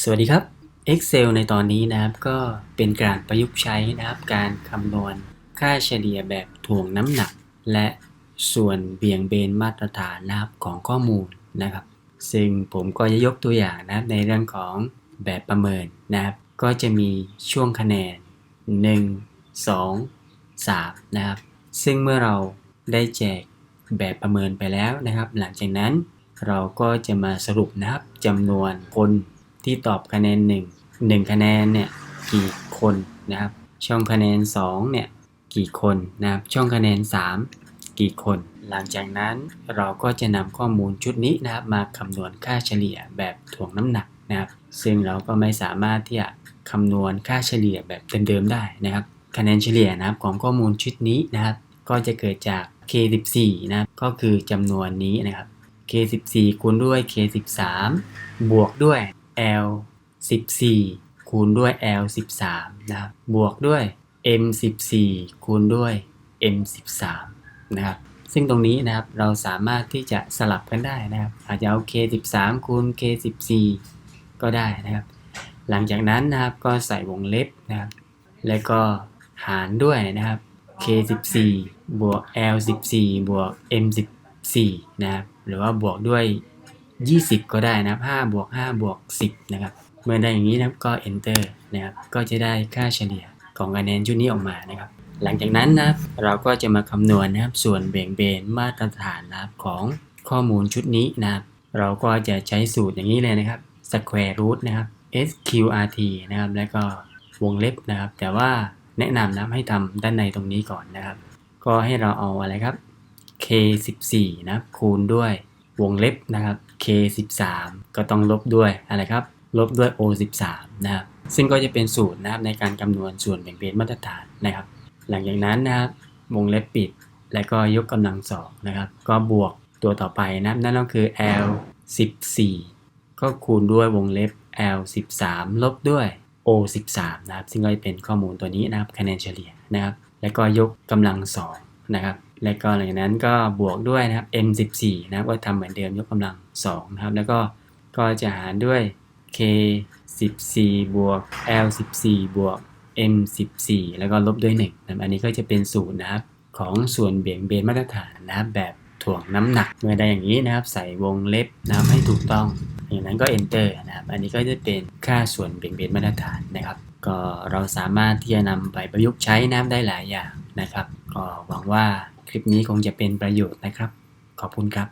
สวัสดีครับ Excel ในตอนนี้นะครับก็เป็นการประยุกต์ใช้นะครับ การคำนวณค่าเฉลี่ยแบบถ่วงน้ำหนัก และส่วนเบี่ยงเบนมาตรฐานนะครับของข้อมูลนะครับ ซึ่งผมก็จะยกตัวอย่างนะครับในเรื่องของแบบประเมินนะครับ ก็จะมีช่วงคะแนน 1 2 3 นะครับ ซึ่งเมื่อเราได้แจกแบบประเมินไปแล้วนะครับ หลังจากนั้นเราก็จะมาสรุปนะครับจำนวนคน ที่ตอบคะแนน 1 1 คะแนนเนี่ยกี่คนนะครับ ช่องคะแนน2เนี่ยกี่คนนะครับ ช่องคะแนน 3 กี่คน หลังจากนั้นเราก็จะนำข้อมูลชุดนี้นะครับ มาคำนวณค่าเฉลี่ยแบบถ่วงน้ำหนักนะครับ ซึ่งเราก็ไม่สามารถที่จะคำนวณค่าเฉลี่ยแบบเดิมๆได้นะครับ คะแนนเฉลี่ยนะครับของข้อมูลชุดนี้นะครับ ก็จะเกิดจาก K14 นะครับก็คือจำนวนนี้นะครับ K14 คูณด้วย K13 บวกด้วย L14 คูณด้วย L13 นะครับบวกด้วย M14 คูณด้วย M13 นะครับซึ่งตรงนี้นะครับเราสามารถที่จะสลับกันได้นะครับอาจจะเอา K13 คูณ K14 ก็ได้นะครับ หลังจากนั้นนะครับก็ใส่วงเล็บนะครับแล้วก็หารด้วยนะครับ K14 บวก L14 บวก M14 นะครับหรือว่าบวกด้วย 20 ก็ได้นะครับ5บวก5บวก10 นะครับ เมื่อได้อย่างนี้นะครับก็ enter นะครับ ก็จะได้ค่าเฉลี่ยของคะแนนชุดนี้ออกมานะครับ หลังจากนั้นนะเราก็จะมาคำนวณนะครับส่วนเบี่ยงเบนมาตรฐานนะครับของข้อมูลชุดนี้นะครับ เราก็จะใช้สูตรอย่างนี้เลยนะครับ square root นะครับ sqrt นะครับ แล้วก็วงเล็บนะครับ แต่ว่าแนะนำนะให้ทำด้านในตรงนี้ก่อนนะครับ ก็ให้เราเอาอะไรครับ k 14นะคูณด้วย วงเล็บนะครับ k 13ก็ต้องลบด้วยอะไรครับ ลบด้วย o 13นะครับ ซึ่งก็จะเป็นสูตรนะครับในการคำนวณส่วนแบ่งเบนมาตรฐานนะครับ หลังจากนั้นนะครับวงเล็บปิด แล้วก็ยกกำลังสองนะครับ ก็บวกตัวต่อไปนะครับนั่นก็คือ l 14ก็คูณด้วยวงเล็บ l 13ลบด้วย o 13นะครับ ซึ่งก็จะเป็นข้อมูลตัวนี้นะครับคะแนนเฉลี่ยนะครับ แล้วก็ยกกำลังสอง นะครับ แล้วก็หลังจากนั้นก็บวกด้วยนะครับ m 14 นะครับก็ทำเหมือนเดิมยกกำลัง2นะครับ แล้วก็ก็จะหารด้วย k 14 บวก l 14 บวก m 14 แล้วก็ลบด้วย1นะครับอันนี้ก็จะเป็นสูตรนะครับของส่วนเบี่ยงเบนมาตรฐานนะครับแบบถ่วงน้ำหนักเมื่อได้อย่างนี้นะครับ ใส่วงเล็บนะครับให้ถูกต้องอย่างนั้นก็ enter นะครับ อันนี้ก็จะเป็นค่าส่วนเบี่ยงเบนมาตรฐานนะครับ ก็เราสามารถที่จะนำไปประยุกต์ใช้น้ำได้หลายอย่างนะครับ ก็หวังว่าคลิปนี้คงจะเป็นประโยชน์นะครับ ขอบคุณครับ